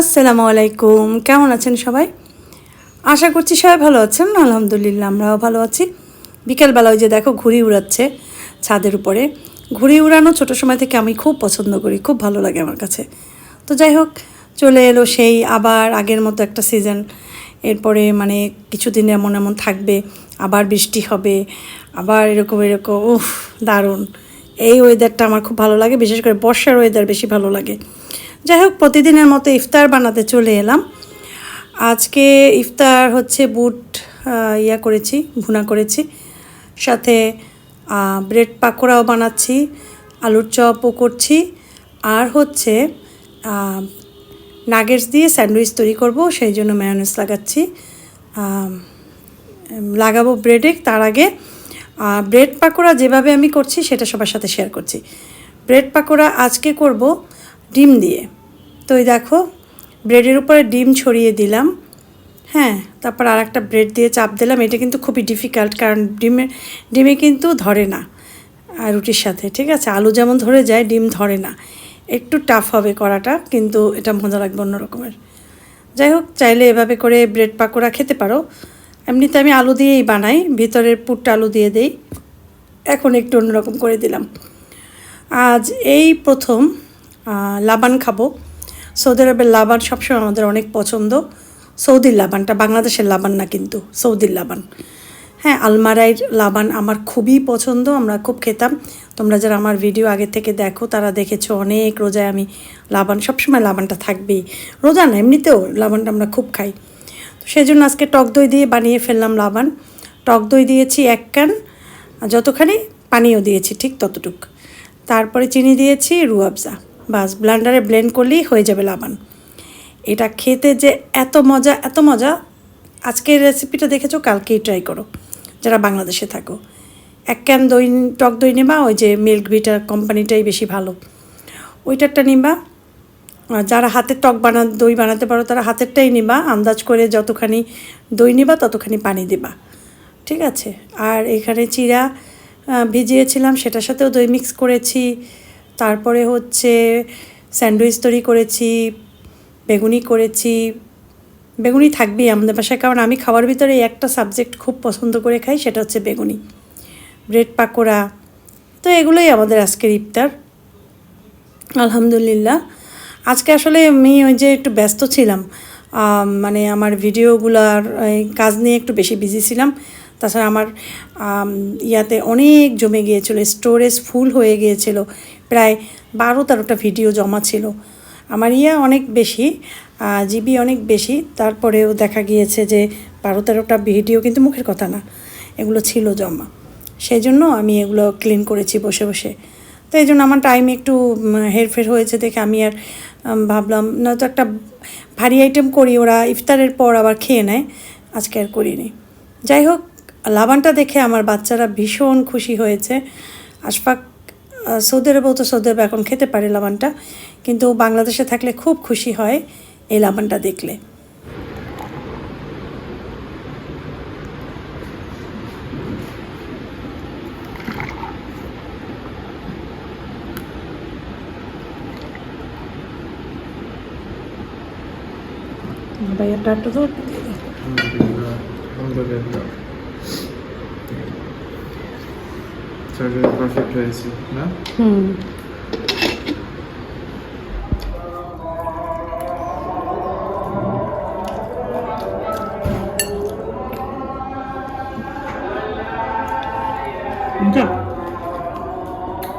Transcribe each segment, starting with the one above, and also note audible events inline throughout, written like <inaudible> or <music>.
আসসালামু আলাইকুম। কেমন আছেন সবাই? আশা করছি সবাই ভালো আছেন। আলহামদুলিল্লাহ আমরাও ভালো আছি। বিকেলবেলা ওই যে দেখো ঘুড়ি উড়াচ্ছে ছাদের উপরে। ঘুড়ি উড়ানো ছোটো সময় থেকে আমি খুব পছন্দ করি, খুব ভালো লাগে আমার কাছে। তো যাই হোক, চলে এলো সেই আবার আগের মতো একটা সিজন এরপরে মানে কিছুদিন এমন এমন থাকবে, আবার বৃষ্টি হবে, আবার এরকম এরকম, উফ, দারুণ। এই ওয়েদারটা আমার খুব ভালো লাগে, বিশেষ করে বর্ষার ওয়েদার বেশি ভালো লাগে। যাই হোক, প্রতিদিনের মতো ইফতার বানাতে চলে এলাম। আজকে ইফতার হচ্ছে বুট ইয়া করেছি, ভুনা করেছি। সাথে ব্রেড পাকোড়াও বানাচ্ছি, আলুর চপও করছি। আর হচ্ছে নাগেটস দিয়ে স্যান্ডউইচ তৈরি করব, সেই জন্য ম্যায়োনেজ লাগাচ্ছি। লাগাবো ব্রেডে তার আগে ব্রেড পাকোড়া যেভাবে আমি করছি, সেটা সবার সাথে শেয়ার করছি। ব্রেড পাকোড়া আজকে করব ডিম দিয়ে। তো এই দেখো, ব্রেডের উপরে ডিম ছড়িয়ে দিলাম। হ্যাঁ তারপর আর একটা ব্রেড দিয়ে চাপ দিলাম। এটা কিন্তু খুবই ডিফিকাল্ট কারণ ডিমে ডিমে কিন্তু ধরে না, আর রুটির সাথে, ঠিক আছে? আলু যেমন ধরে যায়, ডিম ধরে না। একটু টাফ হবে করাটা, কিন্তু এটা মজা লাগবে অন্য রকমের যাই হোক, চাইলে এভাবে করে ব্রেড পাকোড়া খেতে পারো। এমনিতে আমি আলু দিয়েই বানাই, ভিতরের পুরটা আলু দিয়ে দেই। এখন একটু অন্যরকম করে দিলাম। আজ এই প্রথম লাবান খাব। সৌদি আরবের লাবান সবসময় আমাদের অনেক পছন্দ। সৌদির লাবানটা বাংলাদেশের লাবান না কিন্তু, সৌদির লাবান। হ্যাঁ আলমারাইর লাবান আমার খুবই পছন্দ, আমরা খুব খেতাম। তোমরা যারা আমার ভিডিও আগে থেকে দেখো, তারা দেখেছ অনেক রোজায় আমি লাবান, সবসময় লাবানটা থাকবেই। রোজা না, এমনিতেও লাবানটা আমরা খুব খাই। তো সেই জন্য আজকে টক দই দিয়ে বানিয়ে ফেললাম লাবান। টক দই দিয়েছি এক ক্যান যতখানি পানিও দিয়েছি ঠিক ততটুক। তারপরে চিনি দিয়েছি রুয়াবজা। বাস, ব্লান্ডারে ব্লেন্ড করলেই হয়ে যাবে লাবান। এটা খেতে যে এত মজা এত মজা, আজকের রেসিপিটা দেখেছ? কালকেই ট্রাই করো, যারা বাংলাদেশে থাকো। এক ক্যান দই, টক দই নেবা, ওই যে মিল্ক ভিটার কোম্পানিটাই বেশি ভালো। ওইটারটা নিবা যারা হাতে টক বানা, দই বানাতে পারো, তারা হাতেরটাই নিবা, আন্দাজ করে যতখানি দই নিবা, ততখানি পানি দিবা। ঠিক আছে? আর এখানে চিরা ভিজিয়েছিলাম, সেটার সাথেও দই মিক্স করেছি। তারপরে হচ্ছে স্যান্ডউইচ তৈরি করেছি, বেগুনি করেছি। বেগুনি থাকবেই আমাদের বাসায়, কারণ আমি খাওয়ার ভিতরে একটা সাবজেক্ট খুব পছন্দ করে খাই, সেটা হচ্ছে বেগুনি। ব্রেড পাকোড়া, তো এগুলোই আমাদের আজকের ইফতার। আলহামদুলিল্লাহ। আজকে আসলে আমি ওই যে একটু ব্যস্ত ছিলাম মানে আমার ভিডিওগুলার কাজ নিয়ে একটু বেশি বিজি ছিলাম। তাছাড়া আমার ইয়াতে অনেক জমে গিয়েছিল, স্টোরেজ ফুল হয়ে গিয়েছিল। প্রায় বারো তেরোটা ভিডিও জমা ছিল। আমার ইয়া অনেক বেশি জিবি অনেক বেশি। তারপরেও দেখা গিয়েছে যে বারো তেরোটা ভিডিও কিন্তু মুখের কথা না, এগুলো ছিল জমা। সেই জন্য আমি এগুলো ক্লিন করেছি বসে বসে। তো এই জন্য আমার টাইম একটু হেরফের হয়েছে দেখে আমি আর ভাবলাম নয়তো একটা ভারী আইটেম করি, ওরা ইফতারের পর আবার খেয়ে নেয়। আজকে আর করিনি। যাই হোক লাবানটা দেখে আমার বাচ্চারা ভীষণ খুশি হয়েছে। আশফাক সৌদি আরবেও তো সৌদি আরবে এখন খেতে পারে লাবানটা কিন্তু বাংলাদেশে থাকলে খুব খুশি হয় এই লাবানটা দেখলে। ভাইয়া ডাক্তার তো। Surgery perfect হয়েছে না হুম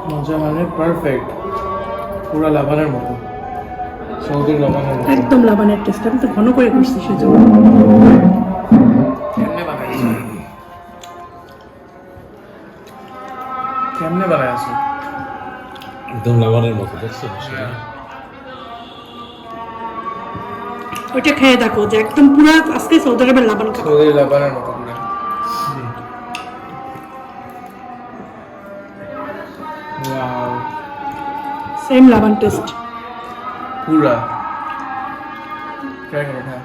মজা মানে পারফেক্ট পুরো লাভানের মতো। সৌদির লাভানের মতো। একদম লাবানের টেস্ট আমি তো ঘন করে করছি সেজন্য। কেমনে বানাইছো একদম লাবণের মতো দেখছ? ওইটা খেয়ে দেখো যে একদম পুরো আজকে সৌদি আরবের লাবান খাব। সৌদির লাভানের মতো পুরো। ওয়াও সেম লাবান টেস্ট পুরা। ট্রাই করো হ্যাঁ।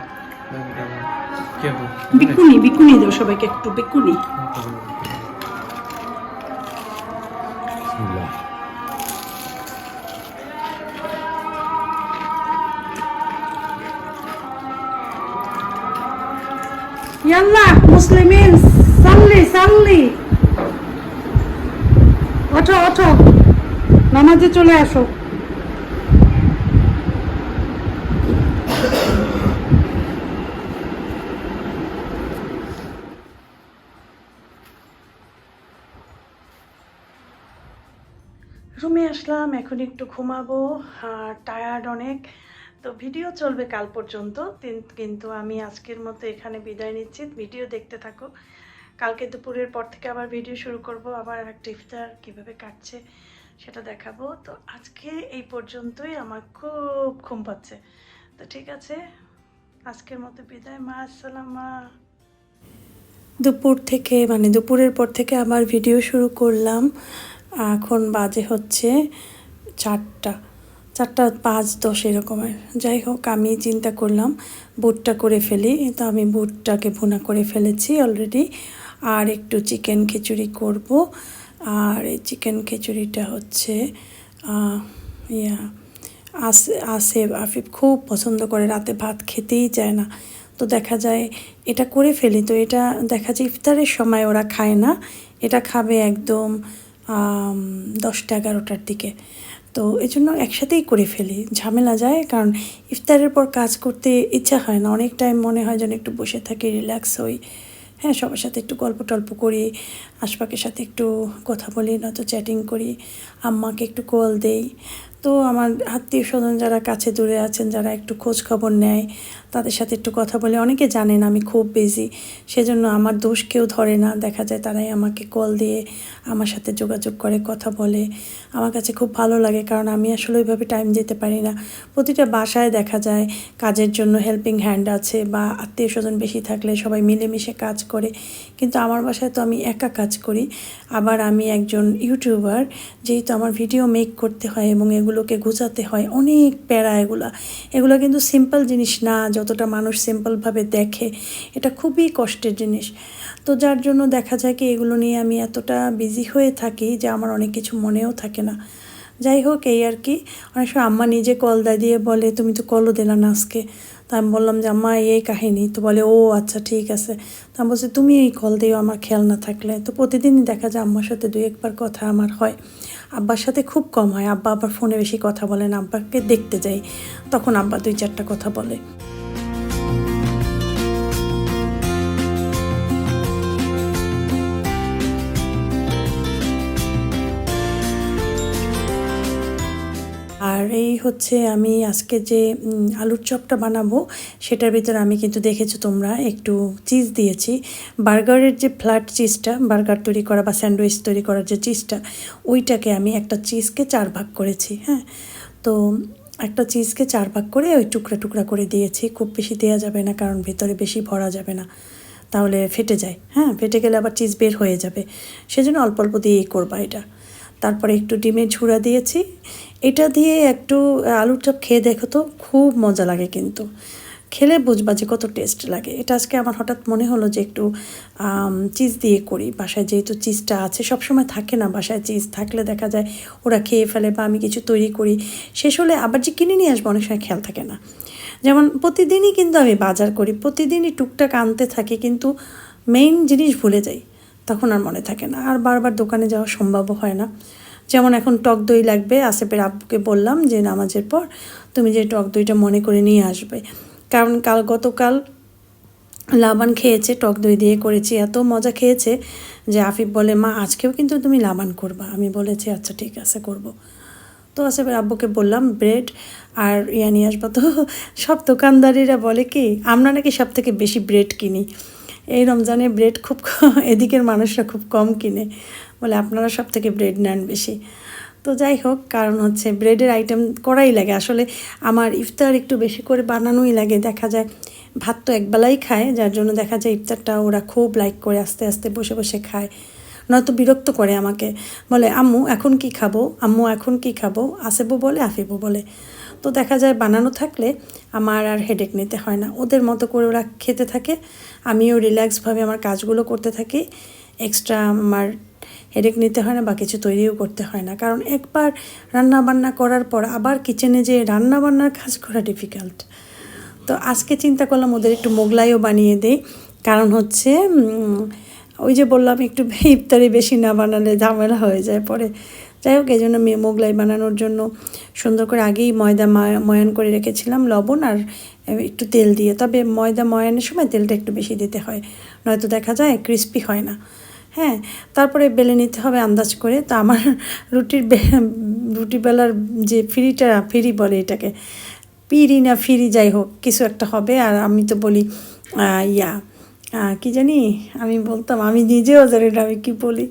বিকুনি বিকুনি দাও সবাইকে একটু বিকুনি বিসমিল্লাহ। ইয়াল্লাহ মুসলিমিন সাল্লি সাল্লি। ওঠো ওঠো। নামাজে চলে আসো। রুমে আসলাম, এখন একটু ঘুমাবো, আর টায়ার্ড অনেক। তো ভিডিও চলবে কাল পর্যন্ত কিন্তু আমি আজকের মতো এখানে বিদায় নিচ্ছি। ভিডিও দেখতে থাকো। কালকে দুপুরের পর থেকে আবার ভিডিও শুরু করব, আবার একটা ইফতার কীভাবে কাটছে সেটা দেখাবো। তো আজকে এই পর্যন্তই, আমার খুব ঘুম পাচ্ছে। তো ঠিক আছে, আজকের মতো বিদায়, মা, আসসালাম দুপুর থেকে মানে দুপুরের পর থেকে আবার ভিডিও শুরু করলাম। এখন বাজে হচ্ছে চারটা চারটা পাঁচ দশ এরকমের যাই হোক, আমি চিন্তা করলাম বুটটা করে ফেলি। তো আমি বুটটাকে ভুনা করে ফেলেছি অলরেডি আর একটু চিকেন খিচুড়ি করব। আর এই চিকেন খিচুড়িটা হচ্ছে ইয়া, আসে আসে আফিফ খুব পছন্দ করে। রাতে ভাত খেতেই চায় না। তো দেখা যায় এটা করে ফেলি। তো এটা দেখা যায় ইফতারের সময় ওরা খায় না। এটা খাবে একদম দশটা, এগারোটার দিকে। তো এই জন্য একসাথেই করে ফেলি, ঝামেলা যায়। কারণ ইফতারের পর কাজ করতে ইচ্ছা হয় না। অনেক টাইম মনে হয় যেন একটু বসে থাকি রিল্যাক্স হই। হ্যাঁ সবার সাথে একটু গল্প টল্প করি, আশপাকের সাথে একটু কথা বলি, নয়তো চ্যাটিং করি, আম্মাকে একটু কল দেই। তো আমার আত্মীয় স্বজন যারা কাছে দূরে আছেন, যারা একটু খোঁজ খবর নেয়, তাদের সাথে একটু কথা বলে। অনেকে জানেন আমি খুব বিজি সেজন্য আমার দোষ কেউ ধরে না। দেখা যায় তারাই আমাকে কল দিয়ে আমার সাথে যোগাযোগ করে, কথা বলে। আমার কাছে খুব ভালো লাগে, কারণ আমি আসলে ওইভাবে টাইম দিতে পারি না। প্রতিটা বাসায় দেখা যায় কাজের জন্য হেল্পিং হ্যান্ড আছে বা আত্মীয় স্বজন বেশি থাকলে সবাই মিলেমিশে কাজ করে, কিন্তু আমার বাসায় তো আমি একা কাজ করি। আবার আমি একজন ইউটিউবার যেহেতু আমার ভিডিও মেক করতে হয় এবং এগুলোকে গুছাতে হয়, অনেক প্যারা এগুলা। এগুলো কিন্তু সিম্পল জিনিস না, যতটা মানুষ সিম্পলভাবে দেখে, এটা খুবই কষ্টের জিনিস। তো যার জন্য দেখা যায় কি এগুলো নিয়ে আমি এতটা বিজি হয়ে থাকি যে আমার অনেক কিছু মনেও থাকে না। যাই হোক, এই আর কি। অনেক সময় আম্মা নিজে কল দেয়, দিয়ে বলে, তুমি তো কলও দিলা না আজকে। তা আমি বললাম যে, আম্মা, এই কাহিনী। তো বলে, ও আচ্ছা ঠিক আছে। তা আমি বলছি, তুমি এই কল দিও, আমার খেয়াল না থাকলে। তো প্রতিদিনই দেখা যায় আম্মার সাথে দুই একবার কথা আমার হয়। আব্বার সাথে খুব কম হয়। আব্বা আবার ফোনে বেশি কথা বলেন আব্বাকে দেখতে যাই। তখন আব্বা দুই চারটা কথা বলে। হচ্ছে আমি আজকে যে আলুর চপটা বানাবো, সেটার ভিতরে আমি কিন্তু দেখেছ তোমরা, একটু চিজ দিয়েছি। বার্গারের যে ফ্ল্যাট চিজটা বার্গার তৈরি করা বা স্যান্ডউইচ তৈরি করার যে চিজটা ওইটাকে আমি একটা চিজকে চার ভাগ করেছি হ্যাঁ? তো, একটা চিজকে চার ভাগ করে ওই টুকরা টুকরা করে দিয়েছি, খুব বেশি দেওয়া যাবে না, কারণ ভেতরে বেশি ভরা যাবে না। তাহলে ফেটে যায় হ্যাঁ? ফেটে গেলে আবার চিজ বের হয়ে যাবে। সেজন্য অল্প অল্প দিয়েই করবা এটা। তারপরে একটু ডিমের ঝুড়া দিয়েছি এটা দিয়ে একটু আলুর চপ খেয়ে দেখো তো, খুব মজা লাগে কিন্তু। খেলে বুঝবা যে কত টেস্ট লাগে। এটা আজকে আমার হঠাৎ মনে হলো যে একটু চিজ দিয়ে করি। বাসায় যেহেতু চিজটা আছে, সবসময় থাকে না বাসায় চিজ থাকলে দেখা যায় ওরা খেয়ে ফেলে বা আমি কিছু তৈরি করি। শেষ হলে আবার যে কিনে নিয়ে আসব, অনেক সময় খেয়াল থাকে না। যেমন প্রতিদিনই কিন্তু আমি বাজার করি। প্রতিদিনই টুকটাক আনতে থাকি কিন্তু মেইন জিনিস ভুলে যাই। তখন আর মনে থাকে না। আর বারবার দোকানে যাওয়া সম্ভব হয় না। যেমন এখন টক দই লাগবে আসেপের আব্বুকে বললাম যে নামাজের পর তুমি যে টক দইটা মনে করে নিয়ে আসবে। কারণ কাল গতকাল লাবান খেয়েছে, টক দই দিয়ে করেছি। এত মজা খেয়েছে যে আফিফ বলে, মা, আজকেও কিন্তু তুমি লাবান করবা। আমি বলেছি আচ্ছা ঠিক আছে, করব। তো আসেপের আব্বুকে বললাম, ব্রেড আর ইয়া নিয়ে আসব তো। সব দোকানদারিরা বলে, কি, আমরা নাকি সব থেকে বেশি ব্রেড কিনি। এই রমজানে ব্রেড খুব এদিকের মানুষরা খুব কম কিনে। বলে আপনারা সব থেকে ব্রেড নেন বেশি। তো যাই হোক, কারণ হচ্ছে ব্রেডের আইটেম করাই লাগে। আসলে আমার ইফতার একটু বেশি করে বানানোই লাগে। দেখা যায় ভাত তো একবেলাই খায়, যার জন্য দেখা যায় ইফতারটা ওরা খুব লাইক করে আস্তে আস্তে বসে বসে খায়। নয়তো বিরক্ত করে আমাকে। বলে, আম্মু, এখন কি খাব? আম্মু, এখন কি খাব? আসেবো বলে, আফিবো বলে। তো দেখা যায় বানানো থাকলে আমার আর হেডেক নিতে হয় না। ওদের মতো করে ওরা খেতে থাকে। আমিও রিল্যাক্সভাবে আমার কাজগুলো করতে থাকি। এক্সট্রা আমার হেডেক নিতে হয় না বা কিছু তৈরিও করতে হয় না। কারণ একবার রান্না বান্না করার পর আবার কিচেনে যে রান্না বান্নার কাজ করা ডিফিকাল্ট তো আজকে চিন্তা করলাম ওদের একটু মোগলাইও বানিয়ে দেই। কারণ হচ্ছে ওই যে বললাম, একটু ইফতারি বেশি না বানালে ঝামেলা হয়ে যায় পরে। যাই হোক এই জন্য মোগলাই বানানোর জন্য সুন্দর করে আগেই ময়দা ময়ান করে রেখেছিলাম, লবণ আর একটু তেল দিয়ে। তবে ময়দা ময়ানের সময় তেলটা একটু বেশি দিতে হয়, নয়তো দেখা যায় ক্রিস্পি হয় না। হ্যাঁ তারপরে বেলে নিতে হবে আন্দাজ করে। তো আমার রুটির রুটি বেলার যে ফিরিটা, ফিরি বলে এটাকে। পিরি না ফিরি যাই হোক, কিছু একটা হবে। আর আমি তো বলি ইয়া কি জানি, আমি বলতাম, আমি নিজেও জানি না আমি কি বলি।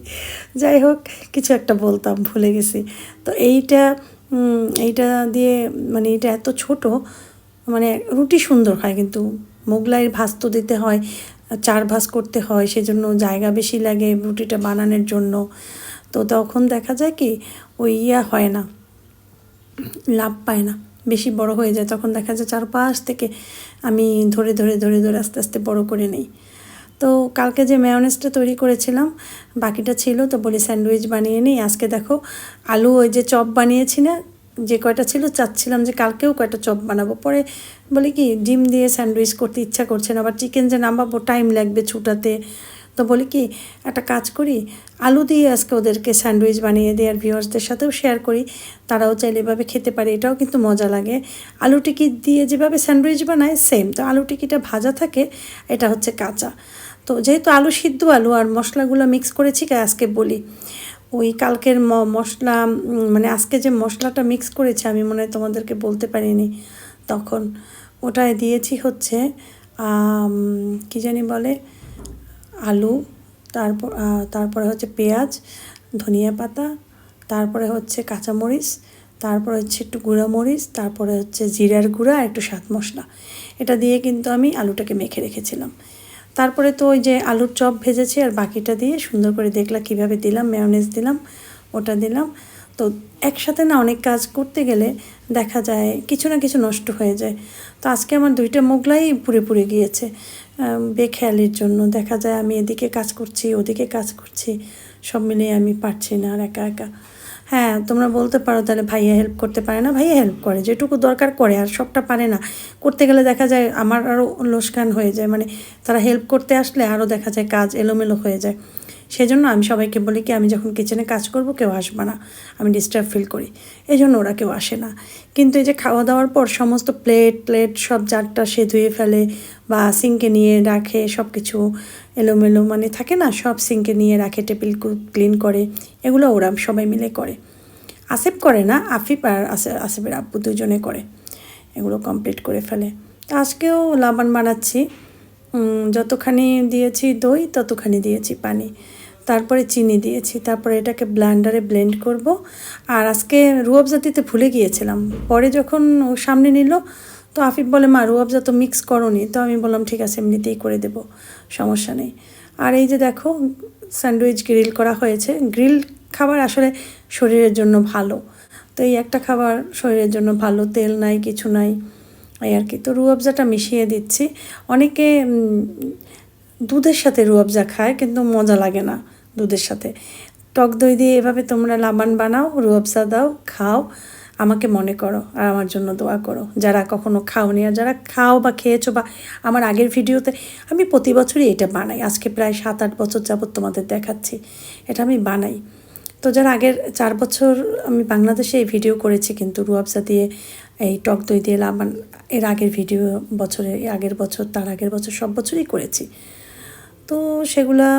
যাই হোক, কিছু একটা বলতাম, ভুলে গেছি। তো এইটা এইটা দিয়ে মানে এটা এত ছোট মানে রুটি সুন্দর হয় কিন্তু। মোগলাইয়ের ভাজ তো দিতে হয় চার ভাস করতে হয়, সেজন্য জায়গা বেশি লাগে রুটিটা বানানোর জন্য। তো তখন দেখা যায় কি, ওই ইয়া হয় না, লাভ পায় না, বেশি বড় হয়ে যায়। তখন দেখা যায় চারপাশ থেকে আমি ধরে ধরে ধরে ধরে আস্তে আস্তে বড় করে নেই। তো কালকে যে মেয়নেজটা তৈরি করেছিলাম, বাকিটা ছিল, তো বলি স্যান্ডউইচ বানিয়ে নিই। আজকে দেখো, আলু ওই যে চপ বানিয়েছি না যে কয়টা ছিল চাচ্ছিলাম যে কালকেও কয়টা চপ বানাবো। পরে বলি কি, ডিম দিয়ে স্যান্ডউইচ করতে ইচ্ছা করছে না, আবার চিকেন যে নামাবো, টাইম লাগবে ছুটাতে। তো বলি কি, একটা কাজ করি, আলু দিয়ে আজকে ওদেরকে স্যান্ডউইচ বানিয়ে দিই আর ভিউয়ার্সদের সাথেও শেয়ার করি, তারাও চাইলে এভাবে খেতে পারে, এটাও কিন্তু মজা লাগে। আলু টিকি দিয়ে যেভাবে স্যান্ডউইচ বানায়, সেম। তো আলু টিকিটা ভাজা থাকে, এটা হচ্ছে কাঁচা। তো যেহেতু আলু সিদ্ধ আলু আর মশলাগুলো মিক্স করেছি আজকে বলি। ওই কালকের মশলা মানে আজকে যে মশলাটা মিক্স করেছি, আমি মনে হয় তোমাদেরকে বলতে পারিনি। তখন ওটায় দিয়েছি হচ্ছে কি জানি বলে, আলু, তারপর তারপরে হচ্ছে পেঁয়াজ, ধনিয়া পাতা, তারপরে হচ্ছে কাঁচামরিচ, তারপরে হচ্ছে একটু গুঁড়া মরিচ তারপরে হচ্ছে জিরার গুঁড়া আর একটু স্বাদ মশলা। এটা দিয়ে কিন্তু আমি আলুটাকে মেখে রেখেছিলাম। তারপরে তো ওই যে আলুর চপ ভেজেছি আর বাকিটা দিয়ে সুন্দর করে দেখলাম কীভাবে দিলাম মেয়নেজ দিলাম, ওটা দিলাম। তো একসাথে না অনেক কাজ করতে গেলে দেখা যায় কিছু না কিছু নষ্ট হয়ে যায়। তো আজকে আমার দুইটা মোগলাই পুড়ে পুড়ে গিয়েছে বেখেয়ালির জন্য। দেখা যায় আমি এদিকে কাজ করছি, ওদিকে কাজ করছি, সব মিলিয়ে আমি পারছি না আর একা একা। হ্যাঁ তোমরা বলতে পারো তাহলে ভাইয়া হেল্প করতে পারে না। ভাইয়া হেল্প করে, যেটুকু দরকার করে, আর সবটা পারে না। করতে গেলে দেখা যায় আমার আরও লোসকান হয়ে যায় মানে তারা হেল্প করতে আসলে আরও দেখা যায় কাজ এলোমেলো হয়ে যায়। সেজন্য আমি সবাইকে বলি কি, আমি যখন কিচেনে কাজ করব, কেউ আসবে না। আমি ডিস্টার্ব ফিল করি। এই জন্য ওরা কেউ আসে না। কিন্তু এই যে খাওয়া দাওয়ার পর সমস্ত প্লেট প্লেট সব জারটা সে ধুয়ে ফেলে বা সিঙ্কে নিয়ে রাখে সব কিছু এলোমেলো মানে থাকে না, সব সিঙ্কে নিয়ে রাখে টেবিল ক্লিন করে। এগুলো ওরা সবাই মিলে করে। আসেফ করে না, আফিফ আর আসে- আসিফের আব্বু দুজনে করে। এগুলো কমপ্লিট করে ফেলে। তো আজকেও লাবান বানাচ্ছি। যতখানি দিয়েছি দই, ততখানি দিয়েছি পানি। তারপরে চিনি দিয়েছি, তারপরে এটাকে ব্ল্যান্ডারে ব্লেন্ড করব। আর আজকে রুয়াবজা দিতে ভুলে গিয়েছিলাম। পরে যখন সামনে নিল, তো আফিফ বলে, মা রুয়াবজা তো মিক্স করনি। তো আমি বললাম, ঠিক আছে, এমনিতেই করে দেব, সমস্যা নেই। আর এই যে দেখো, স্যান্ডউইচ গ্রিল করা হয়েছে। গ্রিল খাবার আসলে শরীরের জন্য ভালো। তো এই একটা খাবার শরীরের জন্য ভালো, তেল নাই, কিছু নাই, এই আর কি। তো রুয়াবজাটা মিশিয়ে দিচ্ছি। অনেকে দুধের সাথে রুয়াবজা খায়, কিন্তু মজা লাগে না। দুধের সাথে। টক দই দিয়ে এভাবে তোমরা লাবান বানাও রুয়াবজা দাও, খাও, আমাকে মনে করো আর আমার জন্য দোয়া করো। যারা কখনো খাওনি আর যারা খাও বা খেয়েছো বা আমার আগের ভিডিওতে, আমি প্রতি বছরই এটা বানাই। আজকে প্রায় সাত আট বছর যাবত তোমাদের দেখাচ্ছি। এটা আমি বানাই। তো যারা আগের চার বছর আমি বাংলাদেশে এই ভিডিও করেছি কিন্তু রুয়াবজা দিয়ে এই টক দই দিয়ে লাবান, এর আগের ভিডিও বছরে আগের বছর, তার আগের বছর সব বছরই করেছি। তো সেগুলা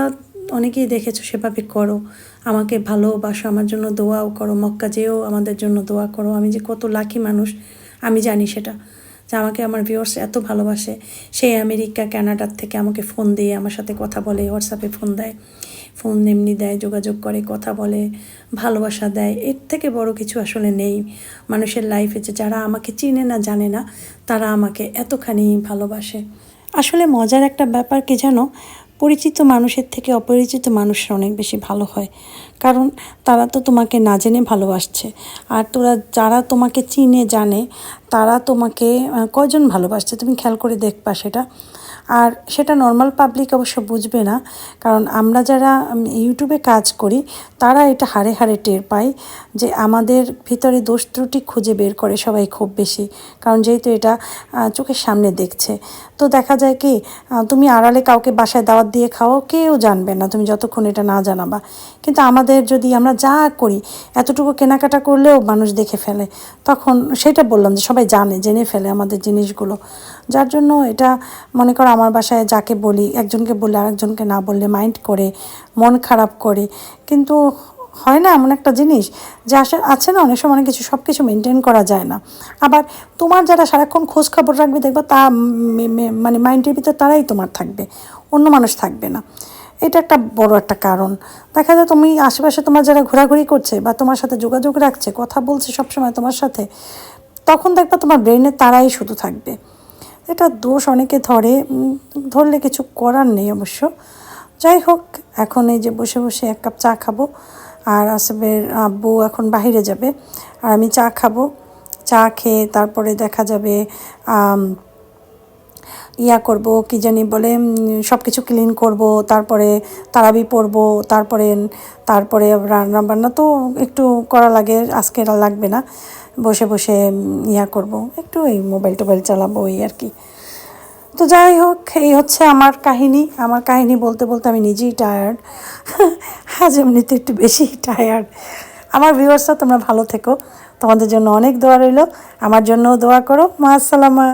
অনেকেই দেখেছ সেভাবে করো। আমাকে ভালোবাসো, আমার জন্য দোয়াও করো, মক্কা যেও, আমাদের জন্য দোয়া করো। আমি যে কত লাকি মানুষ, আমি জানি সেটা। যে আমাকে আমার ভিউয়ার্স এত ভালোবাসে। সে আমেরিকা কানাডার থেকে আমাকে ফোন দিয়ে আমার সাথে কথা বলে হোয়াটসঅ্যাপে ফোন দেয়। ফোন এমনি দেয়, যোগাযোগ করে, কথা বলে, ভালোবাসা দেয়। এর থেকে বড় কিছু আসলে নেই। মানুষের লাইফে যে যারা আমাকে চিনে না, জানে না, তারা আমাকে এতখানি ভালোবাসে। আসলে মজার একটা ব্যাপার কি জানো? পরিচিত মানুষের থেকে অপরিচিত মানুষরা অনেক বেশি ভালো হয়। কারণ তারা তো তোমাকে না জেনে ভালোবাসছে। আর তোরা যারা তোমাকে চিনে, জানে, তারা তোমাকে কজন ভালোবাসছে? তুমি খেয়াল করে দেখবা সেটা। আর সেটা নর্মাল পাবলিক অবশ্য বুঝবে না, কারণ আমরা যারা ইউটিউবে কাজ করি, তারা এটা হাড়ে হাড়ে টের পায় যে আমাদের ভিতরে দোষ ত্রুটি খুঁজে বের করে সবাই খুব বেশি, কারণ যেহেতু এটা চোখের সামনে দেখছে। তো দেখা যায় কি তুমি আড়ালে কাউকে বাসায় দাওয়াত দিয়ে খাও কেউ জানবে না, তুমি যতক্ষণ এটা না জানাবা। কিন্তু আমাদের যদি আমরা যা করি, এতটুকু কেনাকাটা করলেও মানুষ দেখে ফেলে, তখন সেটা বললাম যে সবাই জানে, জেনে ফেলে আমাদের জিনিসগুলো। যার জন্য এটা মনে করো আমার বাসায় যাকে বলি, একজনকে বললে আরেকজনকে না বললে মাইন্ড করে, মন খারাপ করে। কিন্তু হয় না এমন একটা জিনিস যে আসে, আছে না অনেক সময় অনেক কিছু সব কিছু মেনটেন করা যায় না। আবার তোমার যারা সারাক্ষণ খোঁজ খবর রাখবে, দেখবে তা মানে মাইন্ডের ভিতর তারাই তোমার থাকবে, অন্য মানুষ থাকবে না। এটা একটা বড় একটা কারণ। দেখা যায় তুমি আশেপাশে তোমার যারা ঘোরাঘুরি করছে বা তোমার সাথে যোগাযোগ রাখছে, কথা বলছে সবসময় তোমার সাথে, তখন দেখবা তোমার ব্রেনে তারাই শুধু থাকবে। এটা দোষ অনেকে ধরে ধরলে কিছু করার নেই অবশ্য। যাই হোক, এখন এই যে বসে বসে এক কাপ চা খাব, আর আসবের আব্বু এখন বাইরে যাবে, আর আমি চা খাব। চা খেয়ে তারপরে দেখা যাবে ইয়া করব, কি জানি বলে সব কিছু ক্লিন করব, তারপরে তারাবি পরব তারপরে তারপরে রান্না বান্না তো একটু করা লাগে, আজকে লাগবে না। বসে বসে ইয়া করব, একটু এই মোবাইল টোবাইল চালাবো, এই আর কি। তো যাই হোক, এই হচ্ছে আমার কাহিনী। আমার কাহিনী বলতে বলতে আমি নিজেই টায়ার্ড <laughs> আজ এমনিতে একটু বেশি টায়ার্ড আমার ভিউয়ার্সরা তোমরা ভালো থেকো। তোমাদের জন্য অনেক দোয়া রইল। আমার জন্যও দোয়া করো। মা, আসসালামা